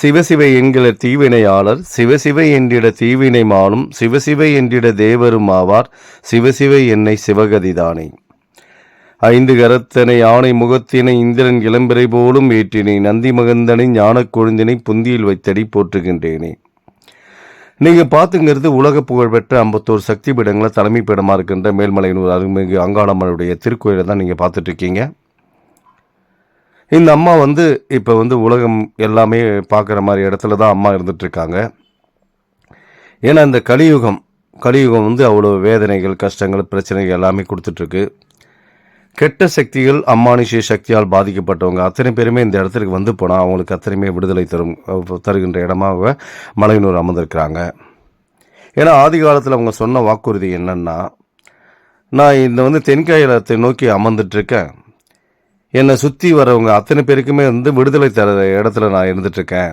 சிவசிவை என்கிற தீவினையாளர் சிவசிவை என்றிட தீவினை மானும் சிவசிவை என்றிட தேவரும் ஆவார் சிவசிவை என்னை சிவகதிதானே. ஐந்து கரத்தனை யானை முகத்தினை இந்திரன் இளம்பிறை போலும் ஏற்றினை நந்தி மகந்தனை ஞானக் கொழுந்தினை புந்தியில் வைத்தடி போற்றுகின்றேனே. நீங்கள் பார்த்துங்கிறது உலக புகழ்பெற்ற ஐம்பத்தோரு சக்தி பீடங்களை தலைமை பீடமாக இருக்கின்ற மேல்மலையனூர் அருள்மிகு அங்காளம்மனுடைய திருக்கோயிலை தான் நீங்கள் பார்த்துட்ருக்கீங்க இந்த அம்மா வந்து இப்போ வந்து உலகம் எல்லாமே பார்க்குற மாதிரி இடத்துல தான் அம்மா இருந்துகிட்ருக்காங்க ஏன்னா இந்த கலியுகம் கலியுகம் வந்து அவ்வளோ வேதனைகள் கஷ்டங்கள் பிரச்சனைகள் எல்லாமே கொடுத்துட்ருக்கு கெட்ட சக்திகள் அம்மானுஷிய சக்தியால் பாதிக்கப்பட்டவங்க. அத்தனை பேருமே இந்த இடத்துக்கு வந்து போனால் அவங்களுக்கு அத்தனையுமே விடுதலை தரும் தருகின்ற இடமாக மலையனூர் அமர்ந்திருக்கிறாங்க. ஏன்னா ஆதி காலத்தில் அவங்க சொன்ன வாக்குறுதி என்னன்னா நான் இந்த வந்து தென்காயத்தை நோக்கி அமர்ந்துட்டுருக்கேன். என்னை சுற்றி வரவங்க அத்தனை பேருக்குமே வந்து விடுதலை தர இடத்துல நான் இருந்துட்டுருக்கேன்.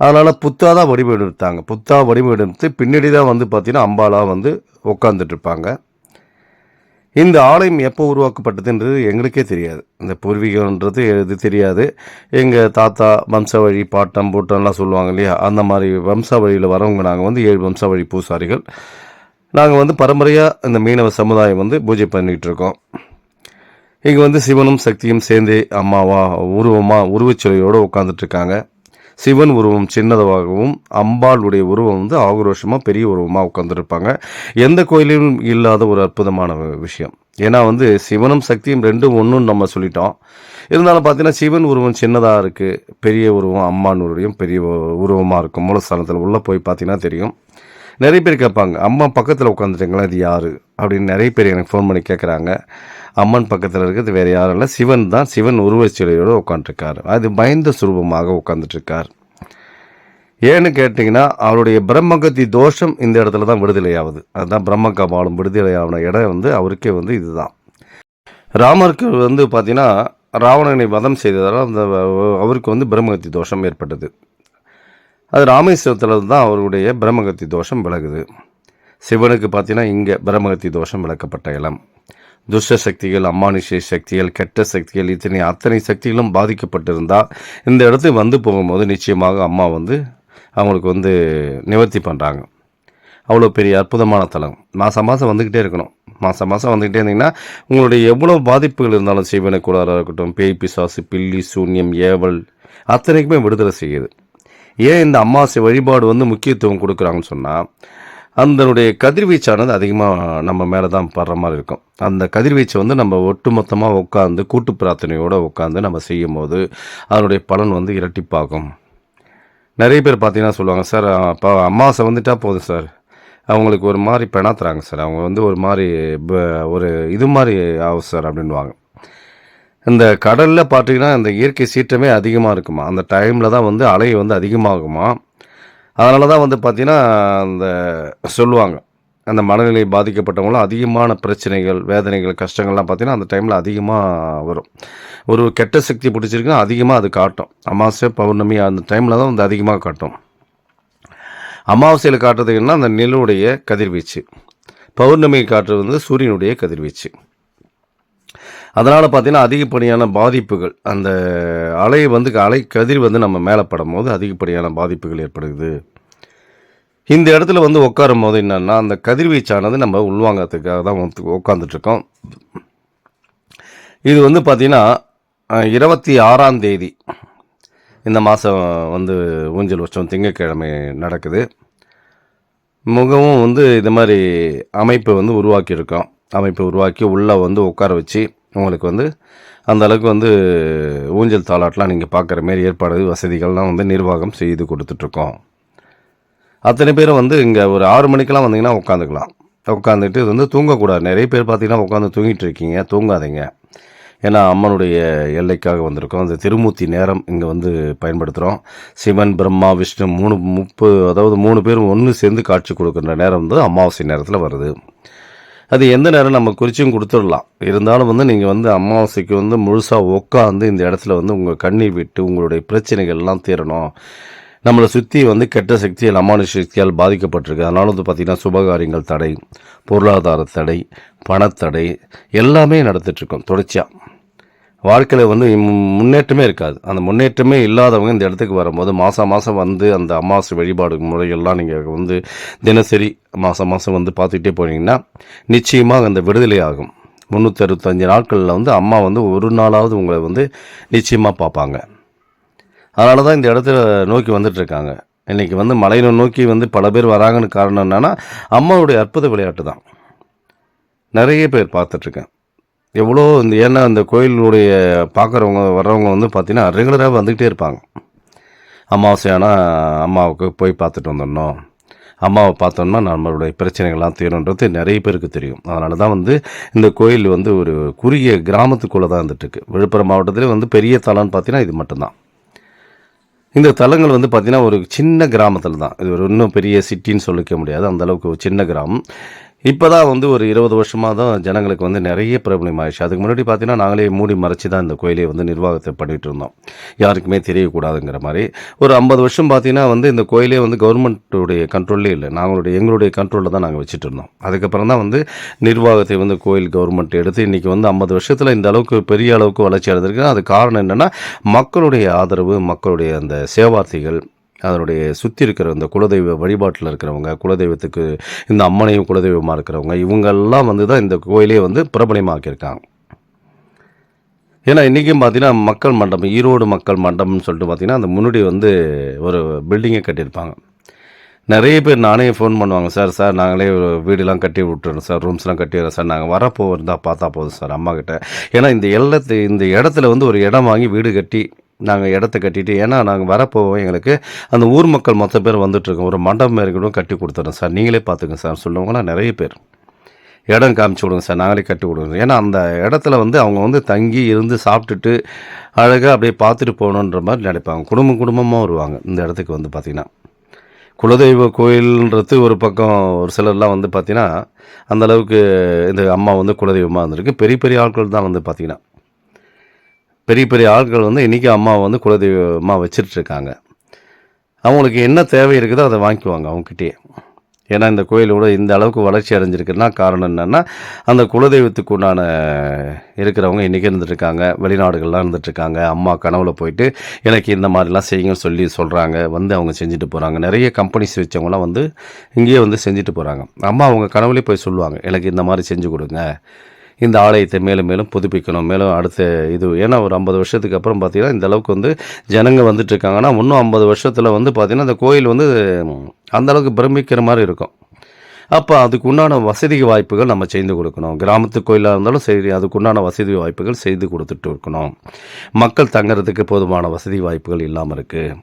அதனால் புத்தா தான் வடிவம் எடுத்தாங்க புத்தா வடிவம் எடுத்து பின்னாடி தான் வந்து பார்த்திங்கன்னா அம்பாலாக வந்து உட்காந்துட்ருப்பாங்க இந்த ஆலயம் எப்போ உருவாக்கப்பட்டதுன்றது எங்களுக்கே தெரியாது. இந்த பூர்வீகம்ன்றது இது தெரியாது. எங்கள் தாத்தா வம்சாவழி பாட்டம் பூட்டம்லாம் சொல்லுவாங்க இல்லையா? அந்த மாதிரி வம்சாவழியில் வரவங்க நாங்கள் வந்து ஏழு வம்சாவழி பூசாரிகள். நாங்கள் வந்து பரம்பரையாக இந்த மீனவ சமுதாயம் வந்து பூஜை பண்ணிகிட்டு இருக்கோம் இங்கே வந்து சிவனும் சக்தியும் சேர்ந்து அம்மாவா உருவமாக உருவச்சிலையோடு உட்காந்துட்டு இருக்காங்க சிவன் உருவம் சின்னதாகவும் அம்பாளுடைய உருவம் வந்து ஆக்ரோஷமாக பெரிய உருவமாக உட்காந்துருப்பாங்க எந்த கோயிலிலும் இல்லாத ஒரு அற்புதமான விஷயம். ஏன்னா வந்து சிவனும் சக்தியும் ரெண்டும் ஒன்றுன்னு நம்ம சொல்லிட்டோம். இருந்தாலும் பார்த்தீங்கன்னா சிவன் உருவம் சின்னதாக இருக்குது பெரிய உருவம் அம்மானுடைய பெரிய உருவமாக இருக்கும். மூலஸ்தானத்தில் உள்ளே போய் பார்த்தீங்கன்னா தெரியும். நிறைய பேர் கேட்பாங்க அம்மா பக்கத்தில் உட்காந்துட்டீங்களா இது யார்? அப்படின்னு நிறைய பேர் எனக்கு ஃபோன் பண்ணி கேட்குறாங்க அம்மன் பக்கத்தில் இருக்கிறது வேறு யாரும் இல்லை. சிவன் தான் சிவன் உருவச்சிலையோடு உட்காந்துருக்காரு அது பயந்த சுரூபமாக உட்காந்துட்ருக்கார் ஏன்னு கேட்டிங்கன்னா அவருடைய பிரம்மகத்தி தோஷம் இந்த இடத்துல தான் விடுதலை ஆகுது அதுதான் பிரம்ம கபாலம் விடுதலை ஆன இடம் வந்து அவருக்கே வந்து இதுதான். ராமருக்கு வந்து பார்த்திங்கன்னா ராவணனை வதம் செய்ததால் அந்த அவருக்கு வந்து பிரம்மகத்தி தோஷம் ஏற்பட்டது. அது ராமேஸ்வரத்தில் தான் அவருடைய பிரம்மகத்தி தோஷம் விலகுது. சிவனுக்கு பார்த்தீங்கன்னா இங்கே பிரம்மகத்தி தோஷம் விளக்கப்பட்ட இடம். துஷ்ட சக்திகள் அம்மானுஷ சக்திகள் கெட்ட சக்திகள் இத்தனை அத்தனை சக்திகளும் பாதிக்கப்பட்டிருந்தால் இந்த இடத்துக்கு வந்து போகும்போது நிச்சயமாக அம்மா வந்து அவங்களுக்கு வந்து நிவர்த்தி பண்ணுறாங்க அவ்வளோ பெரிய அற்புதமான தலம். மாதம் மாதம் வந்துக்கிட்டே இருக்கணும். மாதம் மாதம் வந்துக்கிட்டே இருந்தீங்கன்னா உங்களுடைய எவ்வளோ பாதிப்புகள் இருந்தாலும் சிவனை கூடாராக இருக்கட்டும் பேய் பிசாசு பில்லி சூன்யம் ஏவல் அத்தனைக்குமே விடுதலை செய்யுது. ஏன் இந்த அமாவாசை வழிபாடு வந்து முக்கியத்துவம் கொடுக்குறாங்கன்னு சொன்னால் அதனுடைய கதிர்வீச்சானது அதிகமாக நம்ம மேலே தான் படுற மாதிரி இருக்கும். அந்த கதிர்வீச்சை வந்து நம்ம ஒட்டுமொத்தமாக உட்காந்து கூட்டு பிரார்த்தனையோடு உட்காந்து நம்ம செய்யும் போது அதனுடைய பலன் வந்து இரட்டிப்பாகும். நிறைய பேர் பார்த்தீங்கன்னா சொல்லுவாங்க சார் அப்போ அமாவாசை வந்துட்டா போதும் சார். அவங்களுக்கு ஒரு மாதிரி பெணாத்துறாங்க சார். அவங்க வந்து ஒரு மாதிரி ஒரு இது மாதிரி ஆகும் சார் அப்படின்வாங்க இந்த கடலில் பார்த்தீங்கன்னா இந்த இயற்கை சீற்றமே அதிகமாக இருக்குமா? அந்த டைமில் தான் வந்து அலை வந்து அதிகமாகுமா? அதனால தான் வந்து பார்த்திங்கன்னா அந்த சொல்லுவாங்க. அந்த மனநிலை பாதிக்கப்பட்டவங்களும் அதிகமான பிரச்சனைகள் வேதனைகள் கஷ்டங்கள்லாம் பார்த்தீங்கன்னா அந்த டைமில் அதிகமாக வரும். ஒரு கெட்ட சக்தி பிடிச்சிருக்குன்னா அதிகமாக அது காட்டும். அமாவாசை பௌர்ணமி அந்த டைமில் தான் வந்து அதிகமாக காட்டும். அமாவாசையில் காட்டுறது என்ன அந்த நிலவுடைய கதிர்வீச்சு. பௌர்ணமி காட்டுறது வந்து சூரியனுடைய கதிர்வீச்சு. அதனால் பார்த்தீங்கன்னா அதிகப்படியான பாதிப்புகள் அந்த அலை வந்து அலை கதிர் வந்து நம்ம மேலே படும் போது அதிகப்படியான பாதிப்புகள் ஏற்படுது. இந்த இடத்துல வந்து உட்காரும் போது என்னென்னா அந்த கதிர்வீச்சானது நம்ம உள்வாங்கறதுக்காக தான் உட்காந்துட்ருக்கோம் இது வந்து பார்த்திங்கன்னா இருபத்தி ஆறாம் தேதி இந்த மாதம் வந்து ஊஞ்சல் வருஷம் திங்கக்கிழமை நடக்குது. மிகவும் வந்து இது மாதிரி அமைப்பு வந்து உருவாக்கியிருக்கோம். அமைப்பு உருவாக்கி உள்ளே வந்து உட்கார வச்சு உங்களுக்கு வந்து அந்த அளவுக்கு வந்து ஊஞ்சல் தாளாட்டெலாம் நீங்கள் பார்க்குற மாரி ஏற்பாடு வசதிகள்லாம் வந்து நிர்வாகம் செய்து கொடுத்துட்ருக்கோம். அத்தனை பேரும் வந்து இங்கே ஒரு ஆறு மணிக்கெல்லாம் வந்தீங்கன்னா உட்காந்துக்கலாம். உட்காந்துட்டு இது வந்து தூங்கக்கூடாது. நிறைய பேர் பார்த்தீங்கன்னா உட்காந்து தூங்கிட்டு இருக்கீங்க தூங்காதீங்க. ஏன்னா அம்மனுடைய எல்லைக்காக வந்திருக்கோம். அந்த திருமூர்த்தி நேரம் இங்கே வந்து பயன்படுத்துகிறோம் சிவன் பிரம்மா விஷ்ணு மூணு முப்பு அதாவது மூணு பேரும் ஒன்று சேர்ந்து காட்சி கொடுக்குற நேரம் வந்து அமாவாசை நேரத்தில் வருது. அது எந்த நேரம் நம்ம குறிச்சும் கொடுத்துடலாம். இருந்தாலும் வந்து நீங்கள் வந்து அமாவாசைக்கு வந்து முழுசாக உட்காந்து இந்த இடத்துல வந்து உங்கள் கண்ணீர் விட்டு உங்களுடைய பிரச்சனைகள் எல்லாம் தீரணும். நம்மளை சுற்றி வந்து கெட்ட சக்தியால் அமானுஷ சக்தியால் பாதிக்கப்பட்டிருக்கு. அதனால வந்து பார்த்திங்கன்னா சுபகாரியங்கள் தடை பொருளாதார தடை பணத்தடை எல்லாமே நடத்திட்டுருக்கோம் தொடர்ச்சியாக வாழ்க்கையில் வந்து முன்னேற்றமே இருக்காது. அந்த முன்னேற்றமே இல்லாதவங்க இந்த இடத்துக்கு வரும்போது மாதம் மாதம் வந்து அந்த அமாவாசை வழிபாடு முறைகள்லாம் நீங்கள் வந்து தினசரி மாதம் மாதம் வந்து பார்த்துக்கிட்டே போனீங்கன்னா நிச்சயமாக அந்த விடுதலை ஆகும். முந்நூற்றி அறுபத்தஞ்சு நாட்களில் வந்து அம்மா வந்து ஒரு நாளாவது உங்களை வந்து நிச்சயமாக பார்ப்பாங்க. அதனால தான் இந்த இடத்துல நோக்கி வந்துட்டுருக்காங்க இன்றைக்கி வந்து மலையில நோக்கி வந்து பல பேர் வராங்கன்னு காரணம் என்னென்னா அம்மாவுடைய அற்புத விளையாட்டு தான். நிறைய பேர் பார்த்துட்ருக்கேன் எவ்வளோ இந்த ஏன்னா அந்த கோயிலுடைய பார்க்குறவங்க வர்றவங்க வந்து பார்த்திங்கன்னா ரெகுலராக வந்துக்கிட்டே இருப்பாங்க. அமாவாசையானா அம்மாவுக்கு போய் பார்த்துட்டு வந்துடணும். அம்மாவை பார்த்தோம்னா நம்மளுடைய பிரச்சனைகள்லாம் தீரும்ன்றது நிறைய பேருக்கு தெரியும். அதனால தான் வந்து இந்த கோயில் வந்து ஒரு குறுகிய கிராமத்துக்குள்ளே தான் இருந்துட்டுருக்கு. விழுப்புரம் மாவட்டத்திலே வந்து பெரிய தலம்னு பார்த்தீங்கன்னா இது மட்டும்தான். இந்த தலங்கள் வந்து பார்த்திங்கன்னா ஒரு சின்ன கிராமத்தில் தான். இது ஒரு இன்னும் பெரிய சிட்டின்னு சொல்லிக்க முடியாது. அந்தளவுக்கு ஒரு சின்ன கிராமம். இப்போ தான் வந்து ஒரு இருபது வருஷமாக தான் ஜனங்களுக்கு வந்து நிறைய பிரபலம் ஆயிடுச்சு. அதுக்கு முன்னாடி பார்த்தீங்கன்னா நாங்களே மூடி மறைச்சி தான் இந்த கோயிலை வந்து நிர்வாகத்தை பண்ணிகிட்டு இருந்தோம். யாருக்குமே தெரியக்கூடாதுங்கிற மாதிரி. ஒரு ஐம்பது வருஷம் பார்த்தீங்கன்னா வந்து இந்த கோயிலே வந்து கவர்மெண்ட்டுடைய கண்ட்ரோல்லே இல்லை. நாங்களுடைய எங்களுடைய கண்ட்ரோலில் தான் நாங்கள் வச்சுட்டு இருந்தோம். அதுக்கப்புறம் தான் வந்து நிர்வாகத்தை வந்து கோயில் கவர்மெண்ட் எடுத்து இன்றைக்கி வந்து ஐம்பது வருஷத்தில் இந்த அளவுக்கு பெரிய அளவுக்கு வளர்ச்சி அடைஞ்சிருக்கு அது காரணம் என்னென்னா மக்களுடைய ஆதரவு மக்களுடைய அந்த சேவார்த்திகள் அதனுடைய சுற்றி இருக்கிற இந்த குலதெய்வ வழிபாட்டில் இருக்கிறவங்க குலதெய்வத்துக்கு இந்த அம்மனையும் குலதெய்வமாக இருக்கிறவங்க இவங்கெல்லாம் வந்து தான் இந்த கோயிலே வந்து பிரபலமாக்கியிருக்காங்க. ஏன்னா இன்றைக்கும் பார்த்தீங்கன்னா மக்கள் மண்டபம் ஈரோடு மக்கள் மண்டபம்னு சொல்லிட்டு பார்த்தீங்கன்னா அந்த முன்னாடி வந்து ஒரு பில்டிங்கை கட்டியிருப்பாங்க. நிறைய பேர் நானே ஃபோன் பண்ணுவாங்க சார் சார் நாங்களே வீடெலாம் கட்டி விட்டுறோம் சார் ரூம்ஸ்லாம் கட்டிடுறோம் சார் நாங்கள் வரப்போ இருந்தால் பார்த்தா போதும் சார் அம்மாக்கிட்ட ஏன்னா இந்த எல்லத்து இந்த இடத்துல வந்து ஒரு இடம் வாங்கி வீடு கட்டி நாங்கள் இடத்த கட்டிட்டு ஏன்னா நாங்கள் வரப்போவோம் எங்களுக்கு அந்த ஊர் மக்கள் மொத்த பேர் வந்துட்டுருக்கோம் ஒரு மண்டபம் இருக்கணும் கட்டி கொடுத்துறோம் சார். நீங்களே பார்த்துங்க சார். சொல்லுவாங்களாம் நிறைய பேர். இடம் காமிச்சு விடுங்க சார். நாங்களே கட்டி கொடுங்க ஏன்னா அந்த இடத்துல வந்து அவங்க வந்து தங்கி இருந்து சாப்பிட்டுட்டு அழகாக அப்படியே பார்த்துட்டு போகணுன்ற மாதிரி நினைப்பாங்க. குடும்பம் குடும்பமாக வருவாங்க இந்த இடத்துக்கு வந்து பார்த்திங்கன்னா. குலதெய்வ கோயில்ன்றது ஒரு பக்கம் ஒரு சிலர்லாம் வந்து பார்த்திங்கன்னா அந்த அளவுக்கு இந்த அம்மா வந்து குலதெய்வமாக இருந்திருக்கு. பெரிய பெரிய ஆட்கள் தான் வந்து பார்த்திங்கன்னா. பெரிய பெரிய ஆட்கள் வந்து இன்றைக்கி அம்மாவை வந்து குலதெய்வமாக வச்சிட்ருக்காங்க அவங்களுக்கு என்ன தேவை இருக்குதோ அதை வாங்கிக்குவாங்க அவங்ககிட்டயே. ஏன்னா இந்த கோயிலோட இந்த அளவுக்கு வளர்ச்சி அடைஞ்சிருக்குன்னா காரணம் என்னென்னா அந்த குலதெய்வத்துக்கு உண்டான இருக்கிறவங்க இன்றைக்கி இருந்துட்டுருக்காங்க வெளிநாடுகள்லாம் இருந்துட்டுருக்காங்க அம்மா கனவுல போயிட்டு எனக்கு இந்த மாதிரிலாம் செய்யுங்கன்னு சொல்லி சொல்கிறாங்க வந்து அவங்க செஞ்சுட்டு போகிறாங்க நிறைய கம்பெனிஸ் வச்சவங்களாம் வந்து இங்கேயே வந்து செஞ்சுட்டு போகிறாங்க அம்மா அவங்க கனவுலேயே போய் சொல்லுவாங்க எனக்கு இந்த மாதிரி செஞ்சு கொடுங்க. இந்த ஆலயத்தை மேலும் மேலும் புதுப்பிக்கணும். மேலும் அடுத்த இது ஏன்னா ஒரு ஐம்பது வருஷத்துக்கு அப்புறம் பார்த்தீங்கன்னா இந்த அளவுக்கு வந்து ஜனங்க வந்துட்டு இருக்காங்கன்னா இன்னும் ஐம்பது வருஷத்தில் வந்து பார்த்தீங்கன்னா அந்த கோயில் வந்து அந்தளவுக்கு பிரமிக்கிற மாதிரி இருக்கும். அப்போ அதுக்கு உண்டான வசதி வாய்ப்புகள் நம்ம செய்து கொடுக்கணும். கிராமத்து கோயிலாக இருந்தாலும் சரி அதுக்கு உண்டான வசதி வாய்ப்புகள் செய்து கொடுத்துட்டு இருக்கணும். மக்கள் தங்குறதுக்கு போதுமான வசதி வாய்ப்புகள் இல்லாமல் இருக்குது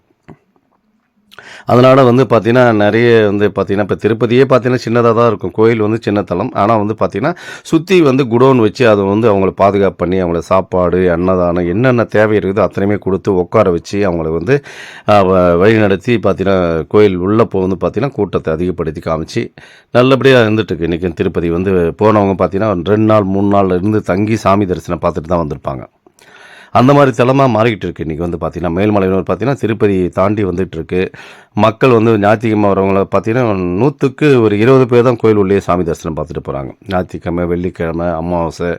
அதனால் வந்து பார்த்திங்கன்னா நிறைய வந்து பார்த்திங்கன்னா இப்போ திருப்பதியே பார்த்திங்கன்னா சின்னதாக தான் இருக்கும். கோயில் வந்து சின்ன ஆனால் வந்து பார்த்திங்கன்னா சுற்றி வந்து குடோன் வச்சு அதை வந்து அவங்கள பாதுகாப்பு பண்ணி அவங்கள சாப்பாடு அன்னதானம் என்னென்ன தேவை இருக்குதோ அத்தனையுமே கொடுத்து உட்கார வச்சு அவங்கள வந்து வ- வழி நடத்தி பார்த்திங்கன்னா கோயில் உள்ளே போ வந்து பார்த்திங்கன்னா கூட்டத்தை அதிகப்படுத்தி காமிச்சு நல்லபடியாக இருந்துட்டுருக்கு இன்றைக்கி திருப்பதி வந்து போனவங்க பார்த்திங்கன்னா ரெண்டு நாள் மூணு நாள் இருந்து தங்கி சாமி தரிசனம் பார்த்துட்டு தான் வந்திருப்பாங்க. அந்த மாதிரி தலமாக மாறிக்கிட்டு இருக்கு. இன்றைக்கி வந்து பார்த்திங்கன்னா மேல்மலையினர் பார்த்தீங்கன்னா திருப்பதி தாண்டி வந்துட்டு இருக்கு. மக்கள் வந்து ஞாயிற்றுக்கிழமை வரவங்கள பார்த்தீங்கன்னா நூற்றுக்கு ஒரு இருபது பேர் தான் கோயில் உள்ளே சாமி தரிசனம் பார்த்துட்டு போகிறாங்க ஞாயிற்றுக்கிழமை வெள்ளிக்கிழமை அமாவாசை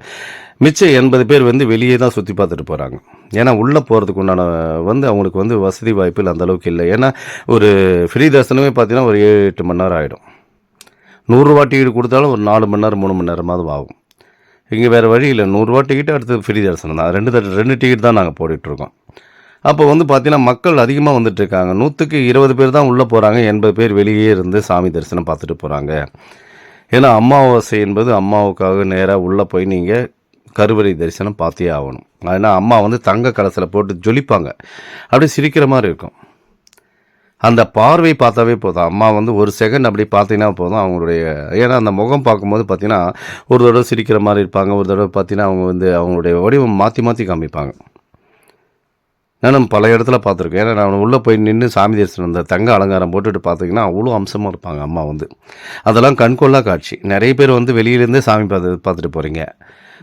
மிச்சம் எண்பது பேர் வந்து வெளியே தான் சுற்றி பார்த்துட்டு போகிறாங்க ஏன்னா உள்ளே போகிறதுக்கு உண்டான வந்து அவங்களுக்கு வந்து வசதி வாய்ப்புகள் அந்தளவுக்கு இல்லை. ஏன்னா ஒரு ஃப்ரீ தரிசனமே பார்த்தீங்கன்னா ஒரு ஏழு எட்டு மணி நேரம் ஆகிடும் நூறுரூவா டிக்கெட் கொடுத்தாலும் ஒரு நாலு மணி நேரம் மூணு மணி நேரமாவது ஆகும். இங்கே வேறு வழி இல்லை. நூறுரூவா டிக்கெட் அடுத்து ஃப்ரீ தரிசனம் தான். ரெண்டு தட்டு ரெண்டு டிக்கெட் தான் நாங்கள் போட்டுட்ருக்கோம். அப்போ வந்து பார்த்தீங்கன்னா மக்கள் அதிகமாக வந்துட்டுருக்காங்க நூற்றுக்கு இருபது பேர் தான் உள்ளே போகிறாங்க எண்பது பேர் வெளியே இருந்து சாமி தரிசனம் பார்த்துட்டு போகிறாங்க ஏன்னா அம்மாவாசை என்பது அம்மாவுக்காக நேராக உள்ளே போய் நீங்கள் கருவறை தரிசனம் பார்த்தே ஆகணும். ஏன்னா அம்மா வந்து தங்க கலசில் போட்டு ஜொலிப்பாங்க. அப்படியே சிரிக்கிற மாதிரி இருக்கும். அந்த பார்வை பார்த்தாவே போதும். அம்மா வந்து ஒரு செகண்ட் அப்படி பார்த்தீங்கன்னா போதும் அவங்களுடைய ஏன்னா அந்த முகம் பார்க்கும்போது பார்த்தீங்கன்னா ஒரு தடவை சிரிக்கிற மாதிரி இருப்பாங்க. ஒரு தடவை பார்த்தீங்கன்னா அவங்க வந்து அவங்களுடைய வடிவம் மாற்றி மாற்றி காமிப்பாங்க. நானும் பல இடத்துல பார்த்துருக்கேன். ஏன்னா நான் உள்ளே போய் நின்று சாமி தரிசனம் அந்த தங்க அலங்காரம் போட்டுட்டு பார்த்தீங்கன்னா அவ்வளோ அம்சமாக இருப்பாங்க அம்மா வந்து. அதெல்லாம் கண்கொள்ளா காட்சி. நிறைய பேர் வந்து வெளியிலேருந்தே சாமி பார்த்து பார்த்துட்டு போகிறீங்க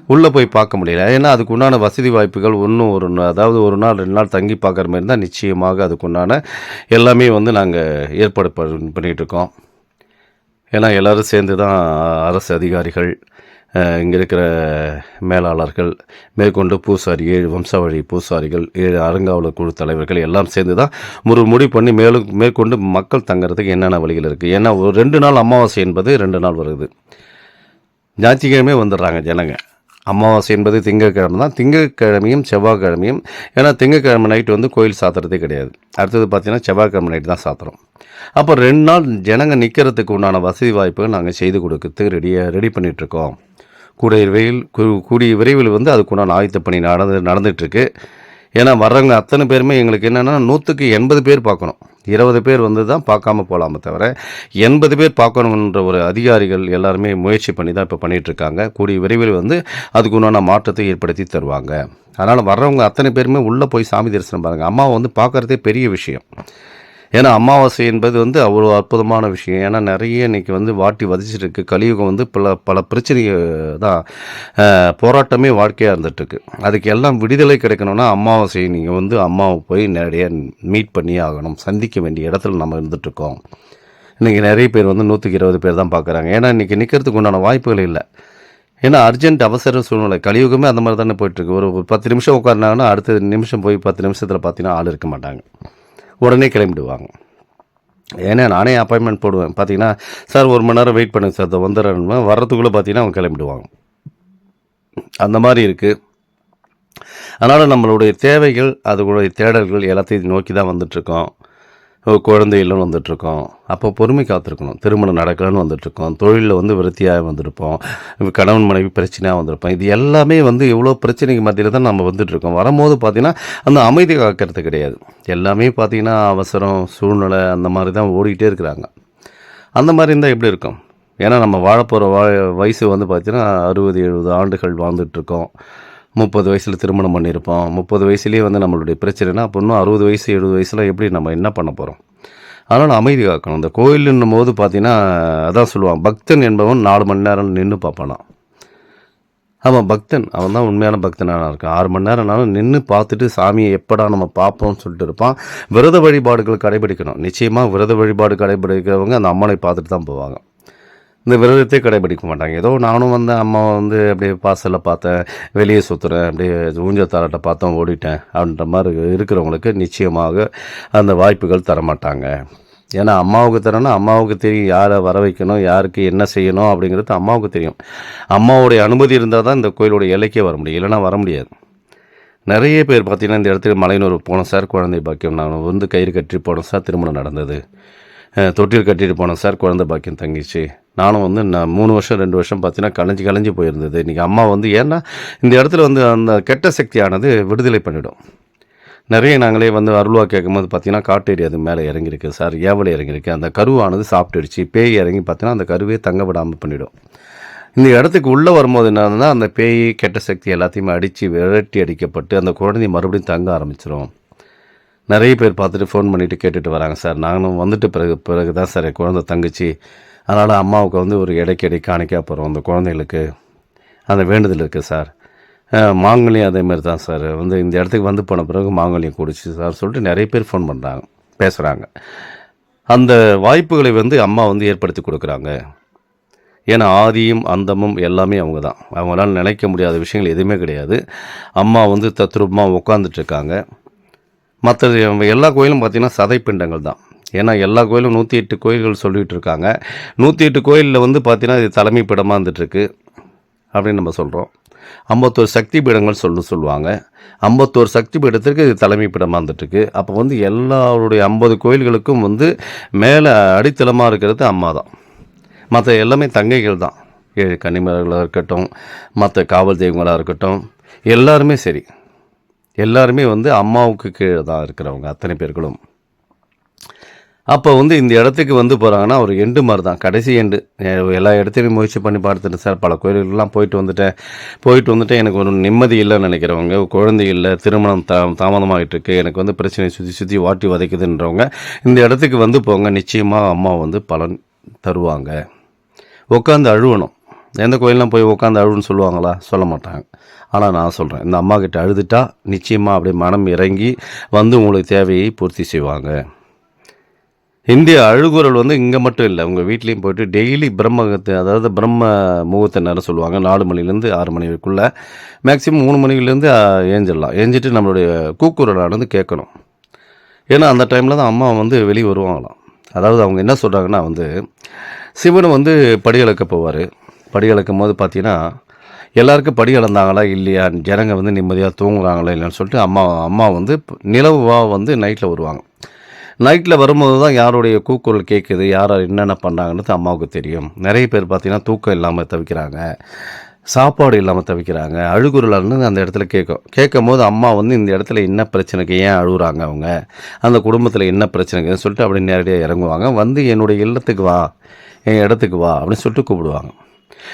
உள்ளே போய் பார்க்க முடியல. ஏன்னா அதுக்கு உண்டான வசதி வாய்ப்புகள் ஒன்றும் ஒரு அதாவது ஒரு நாள் ரெண்டு நாள் தங்கி பார்க்குற மாதிரி இருந்தால் நிச்சயமாக அதுக்குண்டான எல்லாமே வந்து நாங்கள் ஏற்பாடு பண்ணிகிட்ருக்கோம் இருக்கோம் ஏன்னா எல்லோரும் சேர்ந்து தான் அரசு அதிகாரிகள் இங்கே இருக்கிற மேலாளர்கள் மேற்கொண்டு பூசாரி ஏழு வம்சாவழி பூசாரிகள் ஏழு அறங்காவலர் குழு தலைவர்கள் எல்லாம் சேர்ந்து தான் ஒரு முடிவு பண்ணி மேலும் மேற்கொண்டு மக்கள் தங்குறதுக்கு என்னென்ன வழிகள் இருக்குது ஏன்னா ஒரு ரெண்டு நாள் அமாவாசை என்பது ரெண்டு நாள் வருது. ஞாயிற்றுக்கிழமை வந்துடுறாங்க ஜனங்கள் அமாவாசை என்பது திங்கட்கிழமை தான். திங்கட்கிழமையும் செவ்வாய்க்கிழமையும். ஏன்னா திங்கட்கிழமை நைட்டு வந்து கோயில் சாத்துறதே கிடையாது. அடுத்தது பார்த்தீங்கன்னா செவ்வாய்க்கிழமை நைட்டு தான் சாத்துறோம். அப்போ ரெண்டு நாள் ஜனங்க நிற்கிறதுக்கு உண்டான வசதி வாய்ப்புகள் நாங்கள் செய்து கொடுக்கறதுக்கு ரெடியாக ரெடி பண்ணிகிட்ருக்கோம் கூடிய விரைவில் கூடிய விரைவில் வந்து அதுக்குண்டான ஆயத்த பணி நடந்து நடந்துகிட்ருக்கு ஏன்னா வர்றவங்க அத்தனை பேருமே எங்களுக்கு என்னென்னா நூற்றுக்கு எண்பது பேர் பார்க்கணும் இருபது பேர் வந்து தான் பார்க்காம போகலாமே தவிர எண்பது பேர் பார்க்கணுன்ற ஒரு அதிகாரிகள் எல்லாருமே முயற்சி பண்ணி தான் இப்போ பண்ணிகிட்ருக்காங்க கூடிய விரைவில் வந்து அதுக்கு உண்டான மாற்றத்தை ஏற்படுத்தி தருவாங்க. அதனால் வர்றவங்க அத்தனை பேருமே உள்ளே போய் சாமி தரிசனம் பாருங்கள் அம்மாவை வந்து பார்க்குறதே பெரிய விஷயம். ஏன்னா அமாவாசை என்பது வந்து அவ்வளோ அற்புதமான விஷயம். ஏன்னா நிறைய இன்றைக்கி வந்து வாட்டி வதிச்சிட்டு கலியுகம் வந்து பல பல பிரச்சனைகள் தான் போராட்டமே வாழ்க்கையாக இருந்துகிட்ருக்கு அதுக்கு எல்லாம் விடுதலை கிடைக்கணும்னா அமாவாசையை நீங்கள் வந்து அம்மாவை போய் நிறைய மீட் பண்ணி ஆகணும். சந்திக்க வேண்டிய இடத்துல நம்ம இருந்துகிட்ருக்கோம் இன்றைக்கி நிறைய பேர் வந்து நூற்றுக்கு இருபது பேர் தான் பார்க்குறாங்க ஏன்னா இன்றைக்கி நிற்கிறதுக்கு உண்டான வாய்ப்புகள் இல்லை. ஏன்னா அர்ஜென்ட் அவசர சூழ்நிலை. கலியுகமே அந்த மாதிரி தானே போயிட்டுருக்கு. ஒரு ஒரு பத்து நிமிஷம் உட்காருனாங்கன்னா அடுத்த நிமிஷம் போய் பத்து நிமிஷத்தில் பார்த்தீங்கன்னா ஆள் இருக்க மாட்டாங்க. உடனே கிளம்பிடுவாங்க. ஏன்னா நானே அப்பாயின்மெண்ட் போடுவேன். பார்த்தீங்கன்னா சார் ஒரு மணி நேரம் வெயிட் பண்ணுங்க சார் அதை வந்துடுறேன் வர்றதுக்குள்ளே பார்த்தீங்கன்னா அவங்க கிளம்பிடுவாங்க. அந்த மாதிரி இருக்குது அதனால் நம்மளுடைய தேவைகள் அதுகளுடைய தேடல்கள் எல்லாத்தையும் நோக்கி தான் வந்துட்டுருக்கோம் குழந்தை இல்லைன்னு வந்துட்டுருக்கோம். அப்போ பொறுமை காத்திருக்கணும். திருமணம் நடக்கலன்னு வந்துட்ருக்கோம் தொழிலில் வந்து விருத்தியாக வந்திருப்போம். கணவன் மனைவி பிரச்சனையாக வந்திருப்போம். இது எல்லாமே வந்து எவ்வளோ பிரச்சனைக்கு மத்தியில் தான் நம்ம வந்துட்ருக்கோம் வரும்போது பார்த்திங்கன்னா அந்த அமைதி காக்கிறது கிடையாது. எல்லாமே பார்த்தீங்கன்னா அவசரம் சூழ்நிலை அந்த மாதிரி தான் ஓடிக்கிட்டே இருக்கிறாங்க. அந்த மாதிரி இருந்தால் எப்படி இருக்கும்? ஏன்னா நம்ம வாழப்போகிற வா வயசு வந்து பார்த்திங்கன்னா அறுபது எழுபது ஆண்டுகள் வாழ்ந்துட்டுருக்கோம். முப்பது வயசில் திருமணம் பண்ணியிருப்போம். முப்பது வயசுலேயே வந்து நம்மளுடைய பிரச்சனைனா அப்போ இன்னும் அறுபது வயசு எழுபது வயசில் எப்படி நம்ம என்ன பண்ண போகிறோம் அதனால் அமைதி காக்கணும். இந்த கோயிலுன்னும் போது பார்த்தீங்கன்னா அதான் சொல்லுவான் பக்தன் என்பவன் நாலு மணி நேரம் நின்று பார்ப்பானா ஆமாம் பக்தன் அவன் தான் உண்மையான பக்தனாக இருக்கான். ஆறு மணி நேரம்னாலும் நின்று பார்த்துட்டு சாமியை எப்படா நம்ம பார்ப்போம்னு சொல்லிட்டு இருப்பான். விரத வழிபாடுகள் கடைபிடிக்கணும். நிச்சயமாக விரத வழிபாடு கடைபிடிக்கிறவங்க அந்த அம்மனை பார்த்துட்டு தான் போவாங்க. இந்த விரதத்தை கடைபிடிக்க மாட்டாங்க. ஏதோ நானும் வந்து அம்மா வந்து அப்படியே பாசலில் பார்த்தேன். வெளியே சுற்றுறேன் அப்படியே ஊஞ்சல் தாராட்ட பார்த்தோம் ஓடிட்டேன். அப்படின்ற மாதிரி இருக்கிறவங்களுக்கு நிச்சயமாக அந்த வாய்ப்புகள் தரமாட்டாங்க. ஏன்னா அம்மாவுக்கு தரேன்னா அம்மாவுக்கு தெரியும் யாரை வர வைக்கணும் யாருக்கு என்ன செய்யணும் அப்படிங்கிறது அம்மாவுக்கு தெரியும். அம்மாவுடைய அனுமதி இருந்தால் தான் இந்த கோயிலுடைய எல்லைக்கே வர முடியும். இல்லைன்னா வர முடியாது. நிறைய பேர் பார்த்திங்கன்னா இந்த இடத்துக்கு மலையனூர் போனோம். சார் குழந்தை பாக்கியம். நான் வந்து கயிறு கட்டி போனோம். சார் திருமணம் நடந்தது. தொட்டில் கட்டிட்டு போனோம். சார் குழந்தை பாக்கியம் தங்கிச்சு. நானும் வந்து நான் மூணு வருஷம் ரெண்டு வருஷம் பார்த்தீங்கன்னா கலைஞ்சி கலைஞ்சி போயிருந்தது. இன்றைக்கி அம்மா வந்து ஏன்னா இந்த இடத்துல வந்து அந்த கெட்ட சக்தியானது விடுதலை பண்ணிவிடும் நிறைய நாங்களே வந்து அருள்வா கேட்கும்போது பார்த்தீங்கன்னா காட்டேரி அது மேலே இறங்கியிருக்கு சார். ஏவலை இறங்கியிருக்கு? அந்த கருவானது சாப்பிட்டுடுச்சு. பேய் இறங்கி பார்த்தீங்கன்னா அந்த கருவே தங்க விடாமல் பண்ணிவிடும் இந்த இடத்துக்கு உள்ளே வரும்போது என்னன்னா அந்த பேய் கெட்ட சக்தி எல்லாத்தையுமே அடித்து விரட்டி அடிக்கப்பட்டு அந்த குழந்தை மறுபடியும் தங்க ஆரம்பிச்சிடும் நிறைய பேர் பார்த்துட்டு ஃபோன் பண்ணிவிட்டு கேட்டுட்டு வராங்க சார். நானும் வந்துட்டு பிறகு பிறகு தான் சார். என் குழந்தை தங்கச்சி. அதனால் அம்மாவுக்கு வந்து ஒரு இடைக்கடி எடை காணிக்க போகிறோம் அந்த குழந்தைகளுக்கு அந்த வேண்டுதல் இருக்குது சார். மாங்கல்யம் அதே மாதிரி தான் சார். வந்து இந்த இடத்துக்கு வந்து போன பிறகு மாங்கல்யம் குடிச்சு சார் சொல்லிட்டு நிறைய பேர் ஃபோன் பண்ணுறாங்க பேசுகிறாங்க அந்த வாய்ப்புகளை வந்து அம்மா வந்து ஏற்படுத்தி கொடுக்குறாங்க. ஏன்னா ஆதியும் அந்தமும் எல்லாமே அவங்க தான். அவங்களால நினைக்க முடியாத விஷயங்கள் எதுவுமே கிடையாது. அம்மா வந்து தத்ரூபமாக உட்காந்துட்டு இருக்காங்க. மற்ற எல்லா கோயிலும் பார்த்திங்கன்னா சதைப்பிண்டங்கள் தான். ஏன்னா எல்லா கோயிலும் நூற்றி எட்டு கோயில்கள் சொல்லிகிட்டு இருக்காங்க நூற்றி எட்டு கோயிலில் வந்து பார்த்திங்கன்னா இது தலைமை பீடமாக இருந்துகிட்ருக்கு அப்படின்னு நம்ம சொல்கிறோம் ஐம்பத்தோரு சக்தி பீடங்கள் சொல்லு சொல்லுவாங்க. ஐம்பத்தோரு சக்தி பீடத்திற்கு இது தலைமை பீடமாக இருந்துட்டுருக்கு அப்போ வந்து எல்லாருடைய ஐம்பது கோயில்களுக்கும் வந்து மேலே அடித்தளமாக இருக்கிறது அம்மா தான். மற்ற எல்லாமே தங்கைகள் தான். ஏழு கன்னிமர்களாக இருக்கட்டும் மற்ற காவல் தெய்வங்களாக இருக்கட்டும் எல்லாருமே சரி. எல்லாருமே வந்து அம்மாவுக்கு கீழே தான் இருக்கிறவங்க அத்தனை பேர்களும். அப்போ வந்து இந்த இடத்துக்கு வந்து போகிறாங்கன்னா ஒரு எண்டு மாதிரி தான் கடைசி எண்டு எல்லா இடத்துலையும் முயற்சி பண்ணி பார்த்துட்டு சார் பல கோயில்கள்லாம் போயிட்டு வந்துட்டேன். போயிட்டு வந்துட்டு எனக்கு ஒரு நிம்மதி இல்லைன்னு நினைக்கிறவங்க குழந்தை இல்லை திருமணம் தா தாமதமாகிட்டு இருக்கு. எனக்கு வந்து பிரச்சனை சுற்றி சுற்றி வாட்டி வதைக்குதுன்றவங்க இந்த இடத்துக்கு வந்து போங்க. நிச்சயமாக அம்மா வந்து பலன் தருவாங்க. உட்காந்து அழுவணும். எந்த கோயிலெலாம் போய் உட்காந்து அழுன்னு சொல்லுவாங்களா? சொல்ல மாட்டாங்க. ஆனால் நான் சொல்கிறேன் இந்த அம்மா கிட்ட அழுதுட்டா நிச்சயமாக அப்படியே மனம் இறங்கி வந்து உங்களுக்கு தேவையை பூர்த்தி செய்வாங்க. இந்திய அழுகுரல் வந்து இங்கே மட்டும் இல்லை. உங்கள் வீட்லேயும் போயிட்டு டெய்லி பிரம்மகத்தை அதாவது பிரம்ம முகூர்த்த நேரம் சொல்லுவாங்க. நாலு மணிலேருந்து ஆறு மணி வரைக்குள்ளே மேக்ஸிமம் மூணு மணிலேருந்து ஏஞ்சிடலாம். ஏஞ்சிட்டு நம்மளுடைய கூக்குரலானது கேட்கணும். ஏன்னா அந்த டைமில் தான் அம்மா வந்து வெளியே வருவாங்களாம். அதாவது அவங்க என்ன சொல்கிறாங்கன்னா வந்து சிவன் வந்து படி அளக்க போவார். படி அளக்கும் போது பார்த்தீங்கன்னா எல்லாருக்கும் படி இழந்தாங்களா இல்லையா? ஜனங்க வந்து நிம்மதியாக தூங்குறாங்களா இல்லைன்னு சொல்லிட்டு அம்மா அம்மா வந்து நிலவுவாக வந்து நைட்டில் வருவாங்க. நைட்டில் வரும்போது தான் யாருடைய கூக்குரல் கேட்குது யார் என்னென்ன பண்ணுறாங்கன்னு அம்மாவுக்கு தெரியும். நிறைய பேர் பார்த்தீங்கன்னா தூக்கம் இல்லாமல் தவிக்கிறாங்க சாப்பாடு இல்லாமல் தவிக்கிறாங்க அழுகுறலான்னு அந்த இடத்துல கேட்கும் கேட்கும் போது அம்மா வந்து இந்த இடத்துல என்ன பிரச்சனைக்கு ஏன் அழுகுறாங்க அவங்க? அந்த குடும்பத்தில் என்ன பிரச்சனைக்குன்னு சொல்லிட்டு அப்படி நேரடியாக இறங்குவாங்க. வந்து என்னுடைய இல்லத்துக்கு வா என் இடத்துக்கு வா அப்படின்னு சொல்லிட்டு கூப்பிடுவாங்க.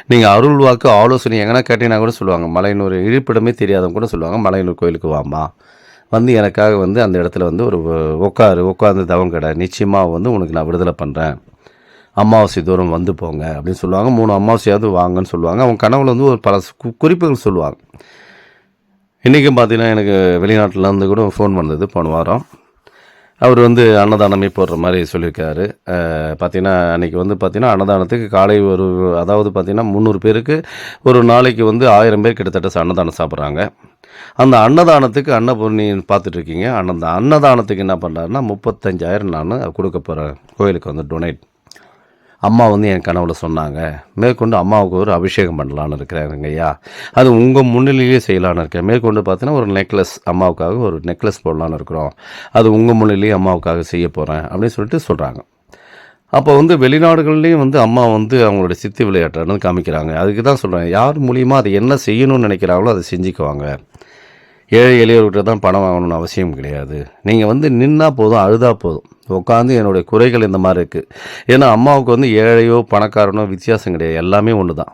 நீங்கள் அருள் வாக்கு ஆலோசனை எங்கன்னா கேட்டீங்கன்னா கூட சொல்லுவாங்க. மலையனூர் இருப்பிடமே தெரியாதவங்க கூட சொல்லுவாங்க. மலையனூர் கோயிலுக்கு வாம்மா. வந்து எனக்காக வந்து அந்த இடத்துல வந்து ஒரு உட்காரு உட்காந்து தவம் கடை நிச்சயமாக வந்து உனக்கு நான் விடுதலை பண்ணுறேன் அமாவாசை தூரம் வந்து போங்க அப்படின்னு சொல்லுவாங்க. மூணு அமாவாசையாவது வாங்கன்னு சொல்லுவாங்க. அவங்க கனவுல வந்து ஒரு பல குறிப்புகள் சொல்லுவாங்க. இன்றைக்கும் பார்த்தீங்கன்னா எனக்கு வெளிநாட்டிலேருந்து கூட ஃபோன் வந்தது. போன வாரம். அவர் வந்து அன்னதானமே போடுற மாதிரி சொல்லியிருக்காரு. பார்த்தீங்கன்னா அன்றைக்கி வந்து பார்த்தீங்கன்னா அன்னதானத்துக்கு காலை ஒரு அதாவது பார்த்தீங்கன்னா முந்நூறு பேருக்கு ஒரு நாளைக்கு வந்து ஆயிரம் பேர் கிட்டத்தட்ட அன்னதானம் சாப்பிட்றாங்க. அந்த அன்னதானத்துக்கு அன்னபூர்ணி பார்த்துட்ருக்கீங்க. அந்த அன்னதானத்துக்கு என்ன பண்ணுறாருன்னா முப்பத்தஞ்சாயிரம் நான் கொடுக்க போகிறேன் கோயிலுக்கு வந்து டொனேட் அம்மா வந்து என் கனவுல சொன்னாங்க. மேற்கொண்டு அம்மாவுக்கு ஒரு அபிஷேகம் பண்ணலான்னு இருக்கிறாங்க ஐயா. அது உங்கள் முன்னிலையிலே செய்யலான்னு இருக்கேன். மேற்கொண்டு பார்த்தீங்கன்னா ஒரு நெக்லஸ் அம்மாவுக்காக ஒரு நெக்லஸ் போடலான்னு இருக்கிறோம். அது உங்கள் முன்னிலையே அம்மாவுக்காக செய்ய போகிறேன் அப்படின்னு சொல்லிட்டு சொல்கிறாங்க அப்போ வந்து வெளிநாடுகள்லேயும் வந்து அம்மா வந்து அவங்களுடைய சித்தி விளையாட்டுன்னு காமிக்கிறாங்க. அதுக்கு தான் சொல்கிறேன் யார் மூலியமாக அதை என்ன செய்யணும்னு நினைக்கிறாங்களோ அதை செஞ்சுக்குவாங்க. ஏழை எளியவர்கிட்ட தான் பணம் வாங்கணும்னு அவசியம் கிடையாது. நீங்கள் வந்து நின்னா போதும் அழுதா போதும். உட்காந்து என்னுடைய குறைகள் இந்த மாதிரி இருக்குது ஏன்னா அம்மாவுக்கு வந்து ஏழையோ பணக்காரனோ வித்தியாசம் கிடையாது. எல்லாமே ஒன்று தான்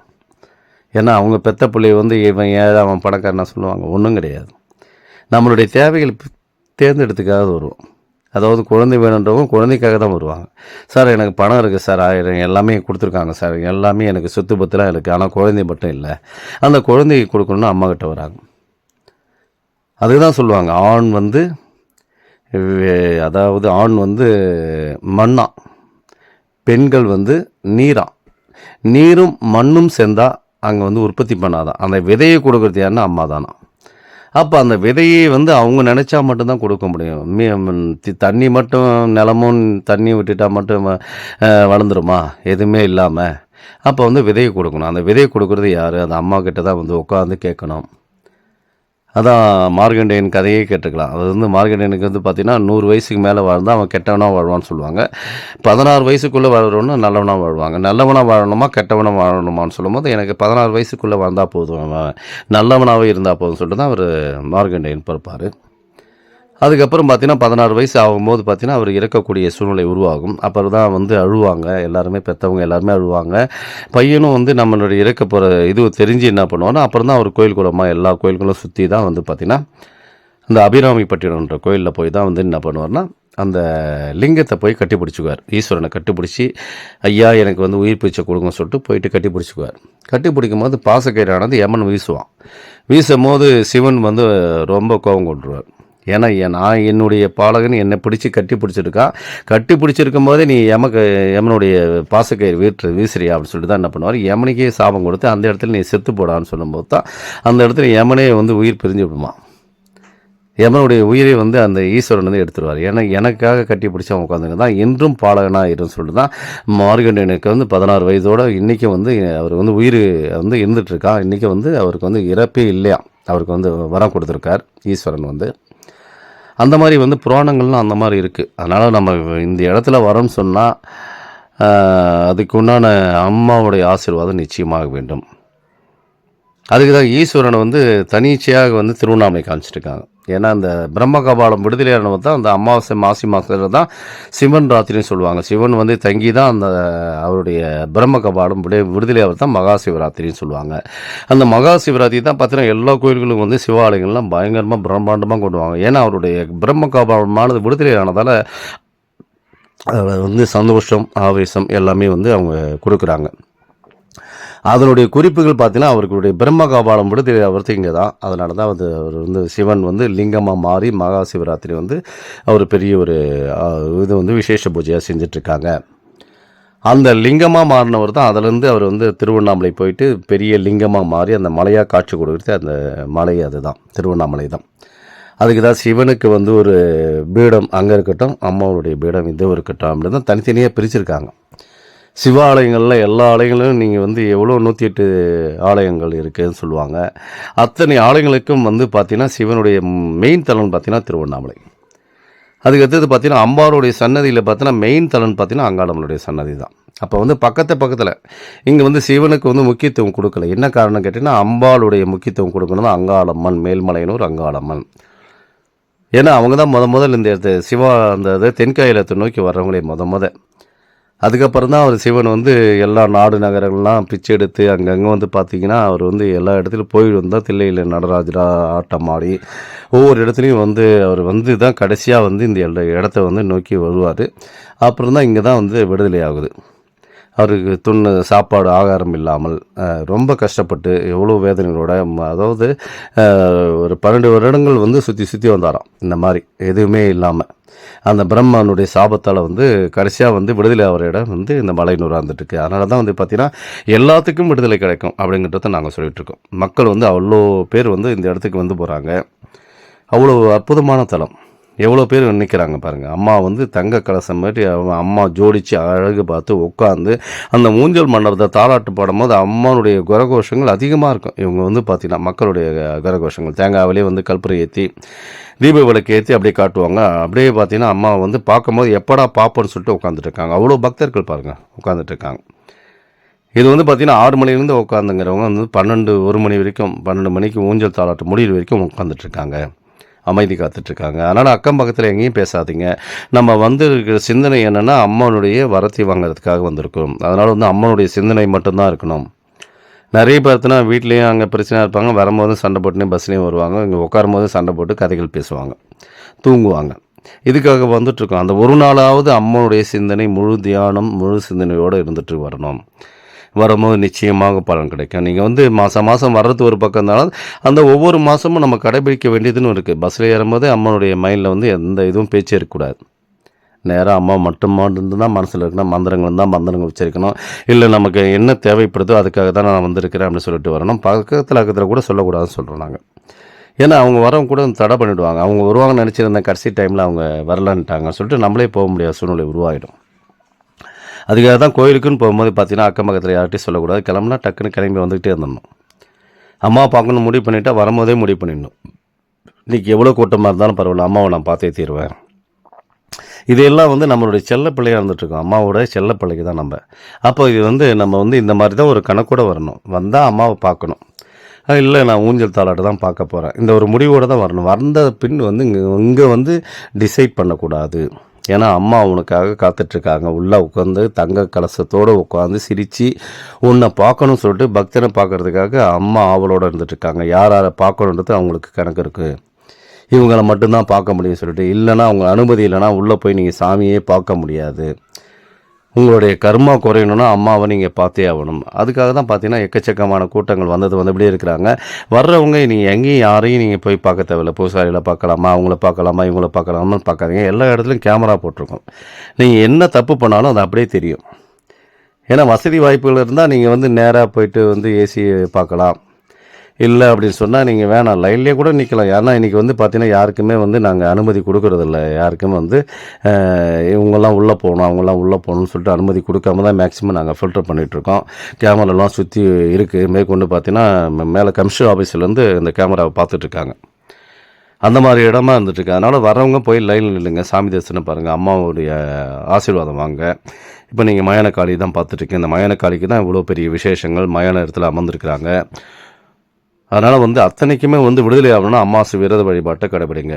ஏன்னா அவங்க பெத்த பிள்ளைய வந்து இவன் ஏழை அவன் பணக்காரனா சொல்லுவாங்க. ஒன்றும் கிடையாது. நம்மளுடைய தேவைகள் தேர்ந்தெடுத்துக்காக வருவோம். அதாவது குழந்தை வேணுன்றவங்க குழந்தைக்காக தான் வருவாங்க. சார் எனக்கு பணம் இருக்குது சார். ஆயிரம் எல்லாமே கொடுத்துருக்காங்க சார். எல்லாமே எனக்கு சொத்து பத்துலாம் இருக்குது ஆனால் குழந்தை மட்டும் இல்லை. அந்த குழந்தைக்கு கொடுக்கணும்னு அம்மா கிட்ட வராங்க. அதுக்கு தான் சொல்லுவாங்க ஆண் வந்து அதாவது ஆண் வந்து மண்ணா பெண்கள் வந்து நீரா. நீரும் மண்ணும் சேர்ந்தால் அங்கே வந்து உற்பத்தி பண்ணாதான் அந்த விதையை கொடுக்குறது யாருன்னா அம்மா தானா. அப்போ அந்த விதையை வந்து அவங்க நினச்சா மட்டும்தான் கொடுக்க முடியும். மீ தண்ணி மட்டும் நிலமும் தண்ணி விட்டுட்டா மட்டும் வளர்ந்துருமா? எதுவுமே இல்லாமல் அப்போ வந்து விதையை கொடுக்கணும். அந்த விதையை கொடுக்குறது யார்? அந்த அம்மா கிட்ட தான் வந்து உட்காந்து கேட்கணும். அதான் மார்கண்டேயன் கதையே கேட்டுக்கலாம். அது வந்து மார்கண்டேயனுக்கு வந்து பார்த்தீங்கன்னா நூறு வயசுக்கு மேலே வாழ்ந்தால் அவன் கெட்டவனாக வாழ்வான்னு சொல்லுவாங்க. பதினாறு வயசுக்குள்ளே வாழ்கிறவனா நல்லவனாக வாழ்வாங்க. நல்லவனாக வாழணுமா கெட்டவனாக வாழணுமான்னு சொல்லும்போது எனக்கு பதினாறு வயசுக்குள்ளே வாழ்ந்தால் போதும். அவன் நல்லவனாகவே இருந்தால் போதும் சொல்லிட்டு தான் அவர் மார்கண்டேயன் பிறப்பார். அதுக்கப்புறம் பார்த்தீங்கன்னா பதினாறு வயசு ஆகும்போது பார்த்தீங்கன்னா அவர் இறக்கக்கூடிய சூழ்நிலை உருவாகும். அப்புறம் தான் வந்து அழுவாங்க. எல்லாருமே பெற்றவங்க எல்லாருமே அழுவாங்க. பையனும் வந்து நம்மளுடைய இறக்க போகிற இது தெரிஞ்சு என்ன பண்ணுவோன்னா அப்புறம் தான் அவர் கோயில் குளமாக எல்லா கோயில்களும் சுற்றி தான் வந்து பார்த்திங்கன்னா இந்த அபிராமிப்பட்டினம்ன்ற கோயிலில் போய் தான் வந்து என்ன பண்ணுவார்னா அந்த லிங்கத்தை போய் கட்டி பிடிச்சிக்குவார் ஈஸ்வரனை கட்டிப்பிடிச்சி ஐயா எனக்கு வந்து உயிர் பிச்சை கொடுங்கன்னு சொல்லிட்டு போயிட்டு கட்டி பிடிச்சிக்குவார் கட்டி பிடிக்கும் போது பாசக்கயிறானது யமன் வீசுவான். வீசும் போது சிவன் வந்து ரொம்ப கோபம் கொண்டுருவார். ஏன்னா நான் என்னுடைய பாலகன் என்னை பிடிச்சி கட்டி பிடிச்சிருக்கான் கட்டி பிடிச்சிருக்கும் போதே நீ எமக்கு யமனுடைய பாசக்கயிறு வீட்டு வீசுறியா அப்படின்னு சொல்லிட்டு தான் என்ன பண்ணுவார். யமனுக்கே சாபம் கொடுத்து அந்த இடத்துல நீ செத்து போடான்னு சொல்லும்போது தான் அந்த இடத்துல யமனே வந்து உயிர் பிரிஞ்சு விடுமா? எமனுடைய உயிரை வந்து அந்த ஈஸ்வரன் வந்து எடுத்துருவார். ஏன்னா எனக்காக கட்டி பிடிச்சவன் உட்காந்துங்க தான் என்றும் பாலகனாக இருன்னு சொல்லிட்டு தான் மார்கண்டனுக்கு வந்து பதினாறு வயதோட இன்றைக்கும் வந்து அவர் வந்து உயிர் வந்து இருந்துகிட்ருக்கான் இன்றைக்கி வந்து அவருக்கு வந்து இறப்பே இல்லையா. அவருக்கு வந்து வரம் கொடுத்துருக்கார் ஈஸ்வரன் வந்து. அந்த மாதிரி வந்து புராணங்கள்லாம் அந்த மாதிரி இருக்குது அதனால் நம்ம இந்த இடத்துல வரோம்னு சொன்னால் அதுக்கு உண்டான அம்மாவுடைய ஆசீர்வாதம் நிச்சயமாக வேண்டும். அதுக்கு தான் ஈஸ்வரனை வந்து தனிச்சையாக வந்து திருவண்ணாமலை காமிச்சிருக்காங்க. ஏன்னா அந்த பிரம்ம கபாலம் விடுதலையானவர் தான் அந்த அமாவாசை மாசி மாதத்தில் தான் சிவன் ராத்திரின்னு சொல்லுவாங்க. சிவன் வந்து தங்கி தான் அந்த அவருடைய பிரம்ம கபாலம் விடு விடுதலையாவர் தான் மகா சிவராத்திரின்னு சொல்லுவாங்க. அந்த மகா சிவராத்திரி தான் பார்த்தீங்கன்னா எல்லா கோயில்களும் வந்து சிவாலயங்கள்லாம் பயங்கரமாக பிரம்மாண்டமாக கொண்டுவாங்க ஏன்னா அவருடைய பிரம்ம கபாலமானது விடுதலையானதால் வந்து சந்தோஷம் ஆவேசம் எல்லாமே வந்து அவங்க கொடுக்குறாங்க. அதனுடைய குறிப்புகள் பார்த்தீங்கன்னா அவர்களுடைய பிரம்ம கபாலம் விடுதலை அவர்த்து இங்கே தான் அதனால தான் வந்து அவர் வந்து சிவன் வந்து லிங்கமாக மாறி மகா சிவராத்திரி வந்து அவர் பெரிய ஒரு இது வந்து விசேஷ பூஜையாக செஞ்சிட்ருக்காங்க. அந்த லிங்கமாக மாறினவர் தான் அதுலேருந்து அவர் வந்து திருவண்ணாமலை போயிட்டு பெரிய லிங்கமாக மாறி அந்த மலையாக காட்சி கொடுக்குறது அந்த மலை அதுதான் திருவண்ணாமலை தான் அதுக்கு தான் சிவனுக்கு வந்து ஒரு பீடம் அங்கே இருக்கட்டும் அம்மாவுடைய பீடம் இதுவும் இருக்கட்டும் அப்படின்னு தான் தனித்தனியாக பிரிச்சிருக்காங்க. சிவாலயங்களில் எல்லா ஆலயங்களும் நீங்கள் வந்து எவ்வளோ நூற்றி எட்டு ஆலயங்கள் இருக்குதுன்னு சொல்லுவாங்க. அத்தனை ஆலயங்களுக்கும் வந்து பார்த்திங்கன்னா சிவனுடைய மெயின் தலன் பார்த்தீங்கன்னா திருவண்ணாமலை. அதுக்கு அடுத்தது அம்பாருடைய அம்பாளுடைய சன்னதியில் பார்த்தீங்கன்னா மெயின் தலன் பார்த்தீங்கன்னா அங்காளம்மனுடைய சன்னதி தான் அப்போ வந்து பக்கத்து பக்கத்தில் இங்கே வந்து சிவனுக்கு வந்து முக்கியத்துவம் கொடுக்கல. என்ன காரணம் கேட்டிங்கன்னா அம்பாளுடைய முக்கியத்துவம் கொடுக்கணும் அங்காளம்மன் மேல்மலையனூர் அங்காளம்மன். ஏன்னா அவங்க தான் முத முதல் இந்த இடத்து சிவா அந்த இது தென்காயிலத்தை நோக்கி வர்றவங்களே முத முத. அதுக்கப்புறம் தான் அவர் சிவன் வந்து எல்லா நாடு நகரங்கள்லாம் பிச்சை எடுத்து அங்கங்கே வந்து பார்த்தீங்கன்னா அவர் வந்து எல்லா இடத்துலையும் போயிட்டு வந்தால் தில்லையில் நடராஜரா ஆட்டம் ஆடி ஒவ்வொரு இடத்துலையும் வந்து அவர் வந்து தான் கடைசியாக வந்து இந்த இடத்த வந்து நோக்கி வருவார். அப்புறம் தான் இங்கே தான் வந்து விடுதலை ஆகுது அவருக்கு துண்ணு சாப்பாடு ஆகாரம் இல்லாமல் ரொம்ப கஷ்டப்பட்டு எவ்வளோ வேதனைகளோட அதாவது ஒரு பன்னெண்டு வருடங்கள் வந்து சுற்றி சுற்றி வந்தாராம். இந்த மாதிரி எதுவுமே இல்லாமல் அந்த பிரம்மனுடைய சாபத்தால் வந்து கடைசியாக வந்து விடுதலை ஆகிற இடம் வந்து இந்த மலை இருந்துட்டுருக்கு அதனால தான் வந்து பார்த்திங்கன்னா எல்லாத்துக்கும் விடுதலை கிடைக்கும் அப்படிங்கிறத நாங்கள் சொல்லிகிட்ருக்கோம் இருக்கோம் மக்கள் வந்து அவ்வளோ பேர் வந்து இந்த இடத்துக்கு வந்து போகிறாங்க அவ்வளோ அற்புதமான தலம். எவ்வளோ பேர் நிற்கிறாங்க பாருங்கள் அம்மா வந்து தங்க கலசம் மாதிரி அம்மா ஜோடித்து அழகு பார்த்து உட்காந்து அந்த மூஞ்சல் மன்னரத்தை தாலாட்டு பாடும்போது அம்மானுடைய கரகோஷங்கள் அதிகமாக இருக்கும். இவங்க வந்து பார்த்திங்கன்னா மக்களுடைய கரகோஷங்கள். தேங்காவிலே வந்து கல்புரை ஏற்றி தீப விளக்கு ஏற்றி அப்படியே காட்டுவாங்க. அப்படியே பார்த்தீங்கன்னா அம்மா வந்து பார்க்கும்போது எப்படா பார்ப்போன்னு சொல்லிட்டு உட்காந்துட்டு இருக்காங்க. அவ்வளோ பக்தர்கள் பாருங்கள் உட்காந்துட்டு இருக்காங்க. இது வந்து பார்த்திங்கன்னா ஆறு மணிலேருந்து உட்காந்துங்கிறவங்க வந்து பன்னெண்டு ஒரு மணி வரைக்கும் பன்னெண்டு மணிக்கு ஊஞ்சல் தாளாட்டு முடியிற வரைக்கும் உட்காந்துட்ருக்காங்க அமைதி காத்துட்ருக்காங்க. அதனால் அக்கம் பக்கத்தில் எங்கேயும் பேசாதீங்க. நம்ம வந்து இருக்கிற சிந்தனை என்னென்னா அம்மனுடைய வரத்தை வாங்குறதுக்காக வந்திருக்கோம் அதனால் வந்து அம்மனுடைய சிந்தனை மட்டும்தான் இருக்கணும். நிறைய பேர்த்துனா வீட்லேயும் அங்கே பிரச்சனையாக இருப்பாங்க. வரும்போது சண்டை போட்டுனே பஸ்லேயும் வருவாங்க. இங்கே உட்காரும் போது சண்டை போட்டு கதைகள் பேசுவாங்க. தூங்குவாங்க. இதுக்காக வந்துட்டுருக்கோம் அந்த ஒரு நாளாவது அம்மனுடைய சிந்தனை முழு தியானம் முழு சிந்தனையோடு இருந்துட்டு வரணும். வரும்போது நிச்சயமாக பலன் கிடைக்கும். நீங்கள் வந்து மாதம் மாதம் வர்றது ஒரு பக்கம் இருந்தாலும் அந்த ஒவ்வொரு மாதமும் நம்ம கடைபிடிக்க வேண்டியதுன்னு இருக்குது பஸ்ஸில் ஏறும்போது அம்மனுடைய மைண்டில் வந்து எந்த இதுவும் பேச்சே இருக்கக்கூடாது. நேராக அம்மா மட்டும் மட்டும் தான் மனசில் இருக்கணும். மந்திரங்கள் தான் மந்திரங்கள் வச்சிருக்கணும் இல்லை நமக்கு என்ன தேவைப்படுதோ அதுக்காக தான் நான் வந்திருக்கிறேன் அப்படின்னு சொல்லிட்டு வரணும். பக்கத்தில் பக்கத்தில் கூட சொல்லக்கூடாதுன்னு சொல்கிறோம் நாங்கள் ஏன்னா அவங்க வரவங்க கூட தடை பண்ணிவிடுவாங்க அவங்க வருவாங்கன்னு நினச்சிருந்தேன் கடைசி டைமில் அவங்க வரலன்ட்டாங்க சொல்லிட்டு நம்மளே போக முடியாத சூழ்நிலை உருவாகிடும் அதுக்காக தான் கோயிலுக்குன்னு போகும்போது பார்த்தீங்கன்னா அக்கம் பக்கத்தில் யார்கிட்டையும் சொல்லக்கூடாது. கிளம்புனா டக்குன்னு கிளம்பி வந்துக்கிட்டே இருந்துடணும். அம்மா பார்க்கணும் முடிவு பண்ணிட்டா வரும்போதே முடிவு பண்ணிடணும். இன்றைக்கி எவ்வளோ கூட்டமாக இருந்தாலும் பரவாயில்ல அம்மாவை நான் பார்த்தே தீருவேன். இதையெல்லாம் வந்து நம்மளுடைய செல்ல பிள்ளையாக இருந்துட்டுருக்கோம். அம்மாவோட செல்ல பிள்ளைக்கு தான் நம்ம. அப்போ இது வந்து நம்ம வந்து இந்த மாதிரி தான் ஒரு கணக்கூட வரணும். வந்தால் அம்மாவை பார்க்கணும். இல்லை நான் ஊஞ்சல் தாளாட்டு தான் பார்க்க போகிறேன் இந்த ஒரு முடிவோடு தான் வரணும். வந்த பின் வந்து இங்கே இங்கே வந்து டிசைட் பண்ணக்கூடாது. ஏன்னா அம்மா உனக்காக காத்துட்ருக்காங்க. உள்ளே உட்காந்து தங்க கலசத்தோடு உட்காந்து சிரித்து உன்னை பார்க்கணும்னு சொல்லிட்டு பக்தனை பார்க்கறதுக்காக அம்மா ஆவலோடு இருந்துட்டுருக்காங்க யார் யாரை பார்க்கணுன்றது அவங்களுக்கு கணக்கு இருக்குது இவங்களை மட்டும்தான் பார்க்க முடியும் சொல்லிட்டு இல்லைனா அவங்க அனுமதி இல்லைன்னா உள்ளே போய் நீங்கள் சாமியே பார்க்க முடியாது. உங்களுடைய கர்மா குறையணும்னா அம்மாவை நீங்கள் பார்த்தே ஆகணும். அதுக்காக தான் பார்த்தீங்கன்னா எக்கச்சக்கமான கூட்டங்கள் வந்தது வந்தபடியே இருக்கிறாங்க. வர்றவங்க நீங்கள் எங்கேயும் யாரையும் நீங்கள் போய் பார்க்க தேவையில்ல. பூசாரியில் பார்க்கலாமா அவங்கள பார்க்கலாமா இவங்கள பார்க்கலாமான்னு பார்க்காதீங்க. எல்லா இடத்துலையும் கேமரா போட்டிருக்கோம். நீங்கள் என்ன தப்பு பண்ணாலும் அது அப்படியே தெரியும். ஏன்னா வசதி வாய்ப்புகள் இருந்தால் நீங்கள் வந்து நேராக போயிட்டு வந்து ஏசி பார்க்கலாம். இல்லை அப்படின்னு சொன்னால் நீங்கள் வேணாம் லைன்லேயே கூட நிற்கலாம் ஏன்னா இன்றைக்கி வந்து பார்த்தீங்கன்னா யாருக்குமே வந்து நாங்கள் அனுமதி கொடுக்குறதில்ல. யாருக்குமே வந்து இவங்கெல்லாம் உள்ளே போகணும் அவங்கெல்லாம் உள்ளே போகணும்னு சொல்லிட்டு அனுமதி கொடுக்காம தான் மேக்ஸிமம் நாங்கள் ஃபில்டர் பண்ணிகிட்ருக்கோம் கேமராலாம் சுற்றி இருக்குது மேற்கொண்டு பார்த்தீங்கன்னா மேலே கமிஷன் ஆஃபீஸ்லேருந்து இந்த கேமராவை பார்த்துட்ருக்காங்க அந்த மாதிரி இடமா இருந்துட்டுருக்கு அதனால் வரவங்க போய் லைனில் நில்லுங்க. சாமி தரிசனம் பாருங்கள் அம்மாவுடைய ஆசீர்வாதம் வாங்க. இப்போ நீங்கள் மயான காளி தான் பார்த்துட்ருக்கீங்க இந்த மயான காளிக்கு தான் இவ்வளோ பெரிய விசேஷங்கள் மயான இடத்துல அமர்ந்திருக்கிறாங்க. அதனால் வந்து அத்தனைக்குமே வந்து விடுதலை ஆகணும்னா அம்மாசு விரத வழிபாட்டை கடைபிடிங்க.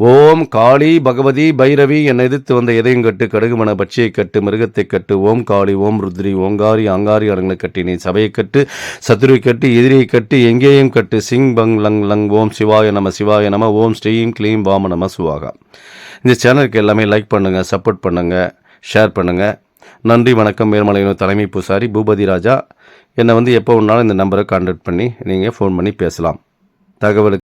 ஓம் காளி பகவதி பைரவி என்னை எதிர்த்து வந்த எதையும் கட்டு கடுகுமன பட்சியை கட்டு மிருகத்தை கட்டு ஓம் காளி ஓம் ருத்ரி ஓங்காரி ஆங்காரி அரங்கனை கட்டி நீ சபையை கட்டு சத்துருவை கட்டு எதிரியை கட்டு எங்கேயும் கட்டு சிங் பங் லங் லங் ஓம் சிவாய நம சிவாய நம ஓம் ஸ்ரீம் க்ளீம் வாம நம சுவாகா. இந்த சேனலுக்கு எல்லாமே லைக் பண்ணுங்கள் சப்போர்ட் பண்ணுங்கள் ஷேர் பண்ணுங்கள் நன்றி வணக்கம் மேல்மலையினர் தலைமை பூசாரி பூபதி ராஜா. என்னை வந்து எப்போ வேணாலும் இந்த நம்பரை கான்டாக்ட் பண்ணி நீங்கள் ஃபோன் பண்ணி பேசலாம். தகவலுக்கு